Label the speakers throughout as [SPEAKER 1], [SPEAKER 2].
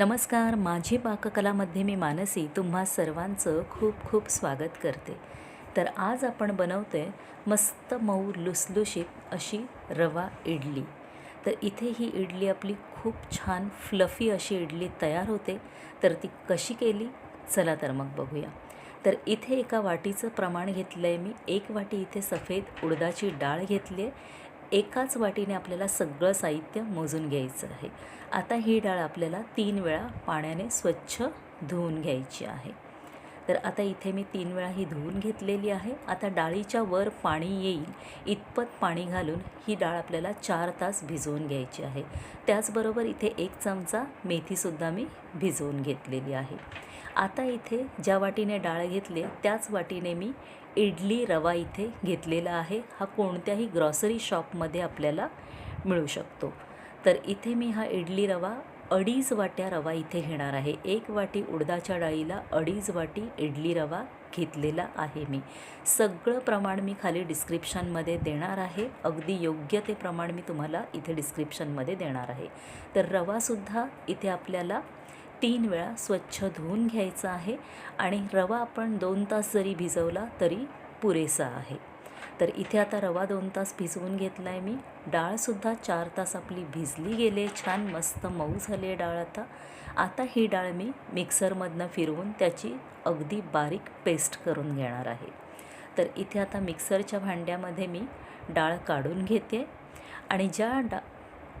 [SPEAKER 1] नमस्कार माझी पाककलामध्ये मी मानसी तुम्हा सर्वांचं खूप खूप स्वागत करते. तर आज आपण बनवते मस्त मऊ लुसलुशीत अशी रवा इडली. तर इथे ही इडली आपली खूप छान फ्लफी अशी इडली तयार होते. तर ती कशी केली? चला तर मग बघूया. तर इथे एका वाटीचं प्रमाण घेतलं आहे मी. एक वाटी इथे सफेद उडदाची डाळ घेतली आहे एकाच वाटीने आपल्याला सगळं साहित्य मोजून घ्यायचं आहे. आता ही डाळ आपल्याला तीन वेळा पाण्याने स्वच्छ धुवून घ्यायची आहे. तर आता इथे मी तीन वेळा ही धुवून घेतलेली आहे. आता डाळीच्या वर पाणी येईल. इतपत पाणी घालून ही डाळ आपल्याला चार तास भिजवून घ्यायची आहे. त्याचबरोबर इथे एक चमचा मेथीसुद्धा मी भिजवून घेतलेली आहे. आता इथे ज्या वाटीने डाळ घेतले त्याच वाटीने मी इडली रवा इथे घेतलेला आहे. हा कोणत्याही ग्रॉसरी शॉपमध्ये आपल्याला मिळू शकतो. तर इथे मी हा इडली रवा अडीच वाट्या रवा इथे घेणार आहे. एक वाटी उडदाच्या डाळीला अडीच वाटी इडली रवा घेतलेला आहे मी. सगळं प्रमाण मी खाली डिस्क्रिप्शनमध्ये देणार आहे. अगदी योग्य ते प्रमाण मी तुम्हाला इथे डिस्क्रिप्शनमध्ये देणार आहे. तर रवासुद्धा इथे आपल्याला तीन वेळा स्वच्छ धुवून घ्यायचा आहे आणि रवा आपण दोन तास जरी भिजवला तरी पुरेसा आहे. तर इथे आता रवा दोन तास भिजवून घेतला आहे मी डाळसुद्धा चार तास आपली भिजली गेले छान मस्त मऊ झाली आहे डाळ आता. आता ही डाळ मी मिक्सरमधनं फिरवून त्याची अगदी बारीक पेस्ट करून घेणार आहे. तर इथे आता मिक्सरच्या भांड्यामध्ये मी डाळ काढून घेते. आणि ज्या डा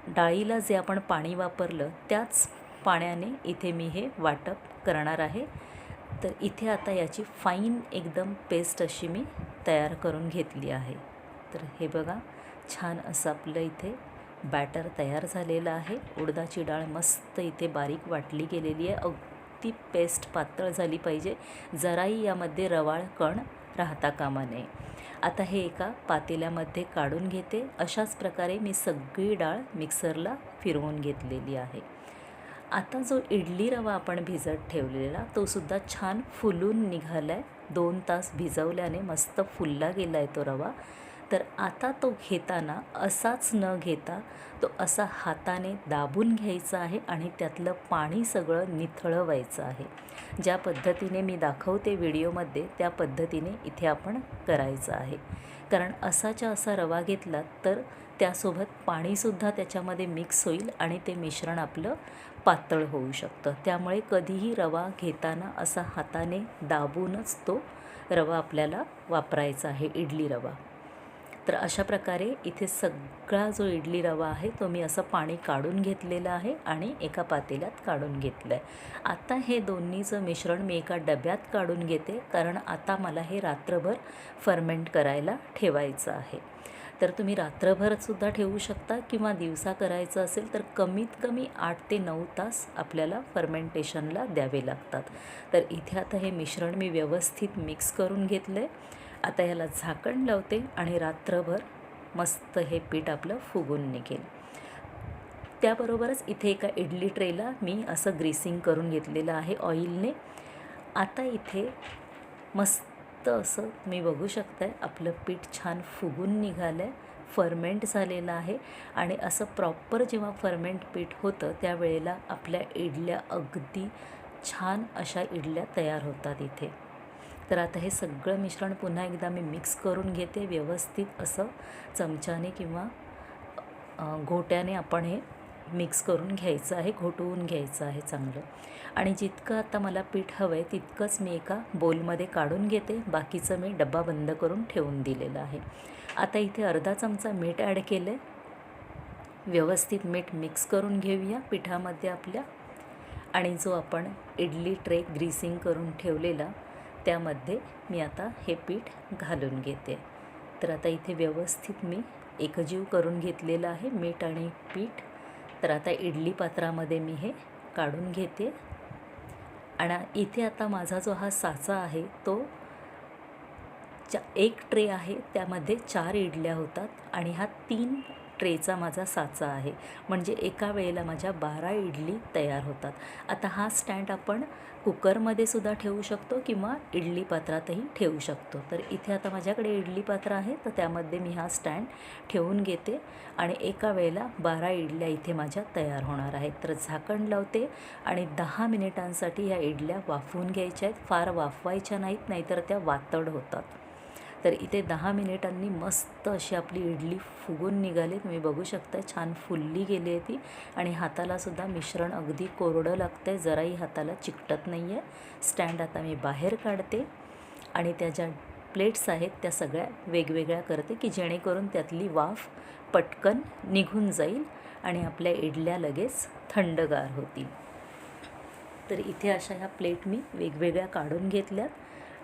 [SPEAKER 1] डाळीला जे आपण पाणी वापरलं त्याच पाण्याने इथे मी हे वाटप करणार आहे. तर इथे आता याची फाईन एकदम पेस्ट अशी मी तयार करून घेतली आहे. तर हे बघा छान असं आपलं इथे बॅटर तयार झालेलं आहे. उडदाची डाळ मस्त इथे बारीक वाटली गेलेली आहे. अगदी पेस्ट पातळ झाली पाहिजे. जराही यामध्ये रवाळ कण राहता कामा नये. आता हे एका पातेल्यामध्ये काढून घेते. अशाच प्रकारे मी सगळी डाळ मिक्सरला फिरवून घेतलेली आहे. आता जो इडली रवा आपण भिजत ठेवलेला तो सुद्धा छान फुलून निघाला आहे दोन तास भिजवल्याने मस्त फुलला गेला आहे तो रवा. तर आता तो घेताना असाच न घेता तो असा हाताने दाबून घ्यायचा आहे आणि त्यातलं पाणी सगळं निथळवायचं आहे. ज्या पद्धतीने मी दाखवते व्हिडिओमध्ये त्या पद्धतीने इथे आपण करायचं आहे. कारण असाच्या असा रवा घेतला तर त्यासोबत पाणीसुद्धा त्याच्यामध्ये मिक्स होईल आणि ते मिश्रण आपलं पातळ होऊ शकतं. त्यामुळे कधीही रवा घेताना असा हाताने दाबूनच तो रवा आपल्याला वापरायचा आहे इडली रवा. तर अशा प्रकारे इथे सगळा जो इडली रवा आहे तो मी असं पाणी काढून घेतलेलं आहे आणि एका पातेल्यात काढून घेतलं आहे आता हे दोन्हीचं मिश्रण मी एका डब्यात काढून घेते कारण आता मला हे रात्रभर फर्मेंट करायला ठेवायचं आहे. तर तुम्ही रात्रभरसुद्धा ठेवू शकता किंवा दिवसा करायचं असेल तर कमीत कमी आठ ते नऊ तास आपल्याला फर्मेंटेशनला द्यावे लागतात. तर इथे आता हे मिश्रण मी व्यवस्थित मिक्स करून घेतलं आहे आता याला झाकण लावते आणि रात्रभर मस्त हे पीठ आपलं फुगून निघेल. त्याबरोबरच इथे एका इडली ट्रेला मी असं ग्रीसिंग करून घेतलेलं आहे ऑइलने आता इथे मस्त असं? मी बघू शकताय आपलं पीठ छान फुगून निघालं आहे फर्मेंट झालेलं आहे. आणि असं प्रॉपर जेव्हा फर्मेंट पीठ होतं त्यावेळेला आपल्या इडल्या अगदी छान अशा इडल्या तयार होतात इथे. तर आता हे सगळं मिश्रण पुन्हा एकदा मी मिक्स करून घेते. व्यवस्थित असं चमच्याने किंवा घोट्याने आपण हे मिक्स करून घ्यायचं आहे घोटवून घ्यायचं आहे चांगलं. आणि जितकं आता मला पीठ हवं आहे तितकंच मी एका बोलमध्ये काढून घेते. बाकीचं मी डब्बा बंद करून ठेवून दिलेलं आहे. आता इथे अर्धा चमचा मीठ ॲड केलं आहे व्यवस्थित मीठ मिक्स करून घेऊया पिठामध्ये आपल्या. आणि जो आपण इडली ट्रे ग्रीसिंग करून ठेवलेला त्यामध्ये मी आता हे पीठ घालून घेते. तर आता इथे व्यवस्थित मी एकजीव करून घेतलेलं आहे मीठ आणि पीठ. तर आता इडली पात्रामध्ये मी हे काढून घेते. आणि इथे आता माझा जो हा साचा आहे तो चा एक ट्रे आहे त्यामध्ये चार इडल्या होतात आणि हा तीन ट्रेचा माझा साचा आहे. म्हणजे एका वेळेला माझ्या बारा इडली तयार होतात. आता हा स्टँड आपण कुकरमध्ये सुद्धा ठेवू शकतो किंवा इडली पात्रातही ठेवू शकतो. तर इथे आता माझ्याकडे इडली पात्र आहे. तर त्यामध्ये मी हा स्टँड ठेवून घेते आणि एका वेळेला बारा इडल्या इथे माझ्या तयार होणार आहेत. तर झाकण लावते आणि दहा मिनिटांसाठी ह्या इडल्या वाफवून घ्यायच्या आहेत. फार वाफवायच्या नाहीत नाहीतर त्या वातड होतात. तर इथे दहा मिनिटांनी मस्त अशी आपली इडली फुगून निघाली तुम्ही बघू शकता छान फुलली गेली आहे ती. आणि हातालासुद्धा मिश्रण अगदी कोरडं लागतं आहे जराही हाताला चिकटत नाही आहे स्टँड आता मी बाहेर काढते आणि त्या ज्या प्लेट्स आहेत त्या सगळ्या वेगवेगळ्या करते की जेणेकरून त्यातली वाफ पटकन निघून जाईल आणि आपल्या इडल्या लगेच थंडगार होतील. तर इथे अशा ह्या प्लेट मी वेगवेगळ्या काढून घेतल्यात.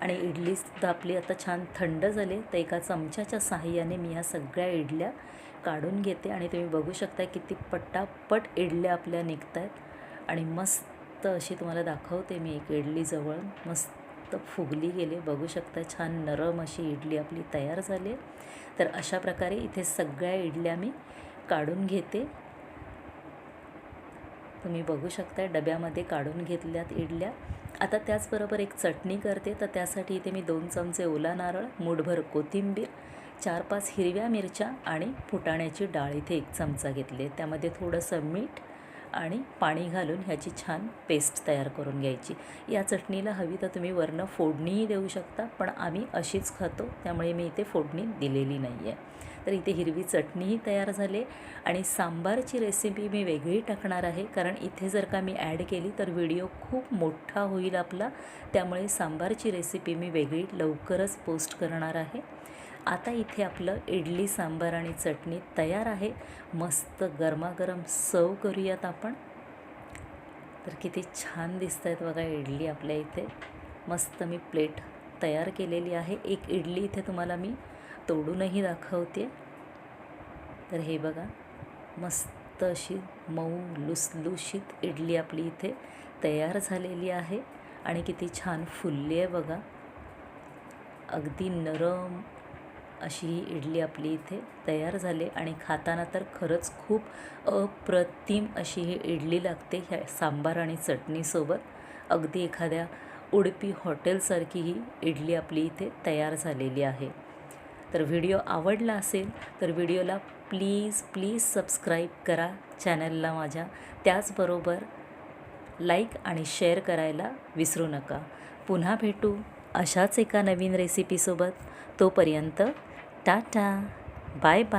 [SPEAKER 1] आणि इडलीसुद्धा आपली आता छान थंड झाले. तर एका चमच्याच्या साहाय्याने मी ह्या सगळ्या इडल्या काढून घेते. आणि तुम्ही बघू शकता किती पट्टापट इडल्या आपल्या निघत आहेत आणि मस्त अशी तुम्हाला दाखवते मी एक इडली जवळ. मस्त फुगली गेले. बघू शकता छान नरम अशी इडली आपली तयार झाली. तर अशा प्रकारे इथे सगळ्या इडल्या मी काढून घेते. तुम्ही बघू शकता डब्यामध्ये काढून घेतल्यात इडल्या. आता त्याचबरोबर एक चटणी करते. तर त्यासाठी इथे मी दोन चमचे ओला नारळ मूठभर कोथिंबीर चार पाच हिरव्या मिरच्या आणि फुटाण्याची डाळ इथे एक चमचा घेतली. आहे त्यामध्ये थोडंसं मीठ आणि पाणी घालून ह्याची छान पेस्ट तयार करून घ्यायची. या चटणीला हवी तर तुम्ही वरनं फोडणीही देऊ शकता पण आम्ही अशीच खातो त्यामुळे मी इथे फोडणी दिलेली नाही आहे तर इथे हिरवी चटणीही तयार झाली आणि सांबारची रेसिपी मी वेगळी टाकणार आहे. कारण इथे जर का मी ॲड केली तर व्हिडिओ खूप मोठा होईल आपला. त्यामुळे सांबारची रेसिपी मी वेगळी लवकरच पोस्ट करणार आहे. आता इथे आपलं इडली सांबार आणि चटणी तयार आहे. मस्त गरमागरम सर्व करूयात आपण. तर किती छान दिसत आहेत बघा इडली आपल्या इथे. मस्त मी प्लेट तयार केलेली आहे. एक इडली इथे तुम्हाला मी तोडूनही दाखवते. तर हे बघा मस्त अशी मऊ लुसलुशीत इडली आपली इथे तयार झालेली आहे आणि किती छान फुलली आहे बघा. अगदी नरम अशी ही इडली आपली इथे तयार झाली आणि खाताना तर खरंच खूप अप्रतिम अशी ही इडली लागते ह्या सांबार आणि चटणीसोबत. अगदी एखाद्या उडपी हॉटेलसारखी ही इडली आपली इथे तयार झालेली आहे. तर व्हिडिओ आवडला असेल तर व्हिडिओला प्लीज प्लीज सबस्क्राईब करा चॅनलला माझ्या. त्याचबरोबर लाईक आणि शेअर करायला विसरू नका. पुन्हा भेटू अशाच एका नवीन रेसिपीसोबत तोपर्यंत टाटा. Bye bye.